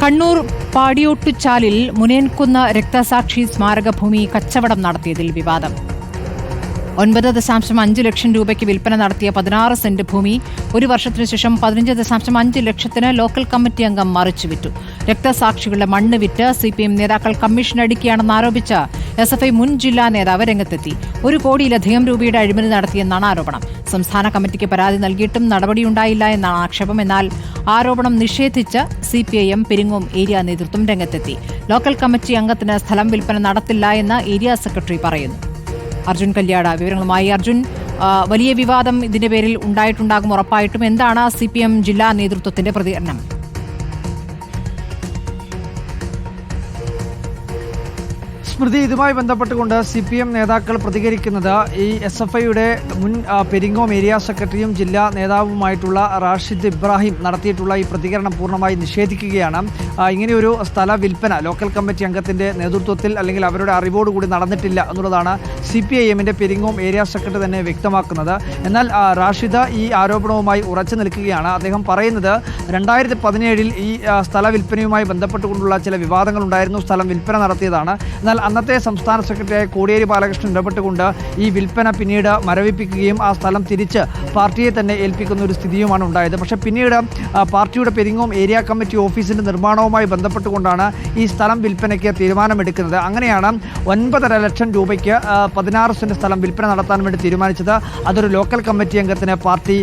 കണ്ണൂർ പാടിയോട്ടുചാലിൽ മുനേൻകുന്ന രക്തസാക്ഷി സ്മാരകഭൂമി കച്ചവടം നടത്തിയതിൽ വിവാദം. ഒൻപത് ദശാംശം അഞ്ച് ലക്ഷം രൂപയ്ക്ക് വിൽപ്പന നടത്തിയ പതിനാറ് സെന്റ് ഭൂമി ഒരു വർഷത്തിനു ശേഷം പതിനഞ്ച് ദശാംശം അഞ്ച് ലക്ഷത്തിന് ലോക്കൽ കമ്മിറ്റി അംഗം മറിച്ചുവിറ്റു രക്തസാക്ഷികളുടെ മണ്ണ് വിറ്റ് സിപിഎം നേതാക്കൾ കമ്മീഷൻ അടിക്കുകയാണെന്ന് ആരോപിച്ച് എസ് എഫ് ഐ മുൻ ജില്ലാ നേതാവ് രംഗത്തെത്തി. ഒരു കോടിയിലധികം രൂപയുടെ അഴിമതി നടത്തിയെന്നാണ് ആരോപണം. സംസ്ഥാന കമ്മിറ്റിക്ക് പരാതി നൽകിയിട്ടും നടപടിയുണ്ടായില്ല എന്നാണ് ആക്ഷേപം. എന്നാൽ ആരോപണം നിഷേധിച്ച് C P I M Peringome area നേതൃത്വം രംഗത്തെത്തി. ലോക്കൽ കമ്മിറ്റി അംഗത്തിന് സ്ഥലം വിൽപ്പന നടത്തില്ല എന്ന് ഏരിയ സെക്രട്ടറി പറയുന്നു. അർജുൻ കല്യാട വിവരങ്ങളുമായി. അർജുൻ വലിയ വിവാദം ഇതിന്റെ പേരിൽ ഉണ്ടായിട്ടുണ്ടാകും ഉറപ്പായിട്ടും. എന്താണ് സി ജില്ലാ നേതൃത്വത്തിന്റെ പ്രതികരണം? സ്മൃതി ഇതുമായി ബന്ധപ്പെട്ടുകൊണ്ട് സി പി എം നേതാക്കൾ പ്രതികരിക്കുന്നത് ഈ എസ് എഫ് ഐയുടെ മുൻ പെരിങ്ങോം ഏരിയ സെക്രട്ടറിയും ജില്ലാ നേതാവുമായിട്ടുള്ള റാഷിദ് ഇബ്രാഹിം നടത്തിയിട്ടുള്ള ഈ പ്രതികരണം പൂർണമായി നിഷേധിക്കുകയാണ്. ഇങ്ങനെയൊരു സ്ഥല വിൽപ്പന ലോക്കൽ കമ്മിറ്റി അംഗത്തിന്റെ നേതൃത്വത്തിൽ അല്ലെങ്കിൽ അവരുടെ അറിവോടുകൂടി നടന്നിട്ടില്ല എന്നുള്ളതാണ് സി പി ഐ എമ്മിന്റെ പെരിങ്ങോം ഏരിയ സെക്രട്ടറി തന്നെ വ്യക്തമാക്കുന്നത്. എന്നാൽ റാഷിദ ഈ ആരോപണവുമായി ഉറച്ചു നിൽക്കുകയാണ്. അദ്ദേഹം പറയുന്നത് രണ്ടായിരത്തി പതിനേഴിൽ ഈ സ്ഥല വിൽപ്പനയുമായി ബന്ധപ്പെട്ടുകൊണ്ടുള്ള ചില വിവാദങ്ങളുണ്ടായിരുന്നു സ്ഥലം വിൽപ്പന നടത്തിയതാണ്. എന്നാൽ അന്നത്തെ സംസ്ഥാന സെക്രട്ടറിയായ കോടിയേരി ബാലകൃഷ്ണൻ ഇടപെട്ടുകൊണ്ട് ഈ വിൽപ്പന പിന്നീട് മരവിപ്പിക്കുകയും ആ സ്ഥലം തിരിച്ച് പാർട്ടിയെ തന്നെ ഏൽപ്പിക്കുന്ന ഒരു സ്ഥിതിയുമാണ് ഉണ്ടായത്. പക്ഷേ പിന്നീട് പാർട്ടിയുടെ പെരിങ്ങോം ഏരിയ കമ്മിറ്റി ഓഫീസിന്റെ നിർമ്മാണവുമായി ബന്ധപ്പെട്ടുകൊണ്ടാണ് ഈ സ്ഥലം വിൽപ്പനയ്ക്ക് തീരുമാനമെടുക്കുന്നത്. അങ്ങനെയാണ് ഒൻപതര ലക്ഷം രൂപയ്ക്ക് പതിനാറ് സെന്റ് സ്ഥലം വിൽപ്പന നടത്താൻ വേണ്ടി തീരുമാനിച്ചത്. അതൊരു ലോക്കൽ കമ്മിറ്റി അംഗത്തിന് പാർട്ടി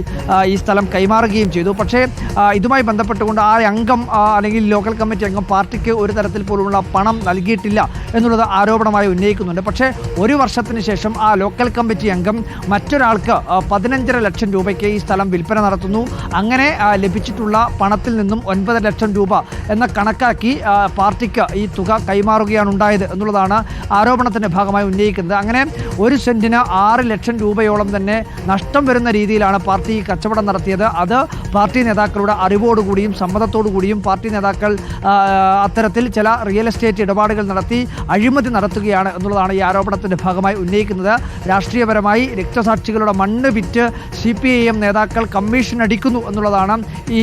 ഈ സ്ഥലം കൈമാറുകയും ചെയ്തു. പക്ഷേ ഇതുമായി ബന്ധപ്പെട്ടുകൊണ്ട് ആ അംഗം അല്ലെങ്കിൽ ലോക്കൽ കമ്മിറ്റി അംഗം പാർട്ടിക്ക് ഒരു തരത്തിൽ പോലുമുള്ള പണം നൽകിയിട്ടില്ല. എന്നുള്ളത് ആരോപണമായി ഉന്നയിക്കുന്നുണ്ട്. പക്ഷേ ഒരു വർഷത്തിന് ശേഷം ആ ലോക്കൽ കമ്മിറ്റി അംഗം മറ്റൊരാൾക്ക് പതിനഞ്ചര ലക്ഷം രൂപയ്ക്ക് ഈ സ്ഥലം വിൽപ്പന നടത്തുന്നു. അങ്ങനെ ലഭിച്ചിട്ടുള്ള പണത്തിൽ നിന്നും ഒൻപത് ലക്ഷം രൂപ എന്ന കണക്കാക്കി പാർട്ടിക്ക് ഈ തുക കൈമാറുകയാണ് ഉണ്ടായത് എന്നുള്ളതാണ് ആരോപണത്തിന്റെ ഭാഗമായി ഉന്നയിക്കുന്നത്. അങ്ങനെ ഒരു സെന്റിന് ആറ് ലക്ഷം രൂപയോളം തന്നെ നഷ്ടം വരുന്ന രീതിയിലാണ് പാർട്ടി കച്ചവടം നടത്തിയത്. അത് പാർട്ടി നേതാക്കളുടെ അറിവോടുകൂടിയും സമ്മതത്തോടുകൂടിയും പാർട്ടി നേതാക്കൾ അത്തരത്തിൽ ചില റിയൽ എസ്റ്റേറ്റ് ഇടപാടുകൾ നടത്തി അഴിമതി നടത്തുകയാണ് എന്നുള്ളതാണ് ഈ ആരോപണത്തിന്റെ ഭാഗമായി ഉന്നയിക്കുന്നത്. രാഷ്ട്രീയപരമായി രക്തസാക്ഷികളുടെ മണ്ണ് വിറ്റ് സി പി ഐ എം നേതാക്കൾ കമ്മീഷൻ അടിക്കുന്നു എന്നുള്ളതാണ് ഈ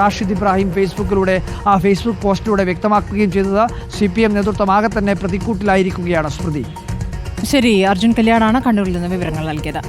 റാഷിദ് ഇബ്രാഹിം ഫേസ്ബുക്കിലൂടെ ആ ഫേസ്ബുക്ക് പോസ്റ്റിലൂടെ വ്യക്തമാക്കുകയും ചെയ്തത്. സി പി എം നേതൃത്വമാകെ തന്നെ പ്രതിക്കൂട്ടിലായിരിക്കുകയാണ് സ്മൃതി. ശരി അർജുൻ കല്യാണാണ് കണ്ണൂരിൽ നിന്ന് വിവരങ്ങൾ നൽകിയത്.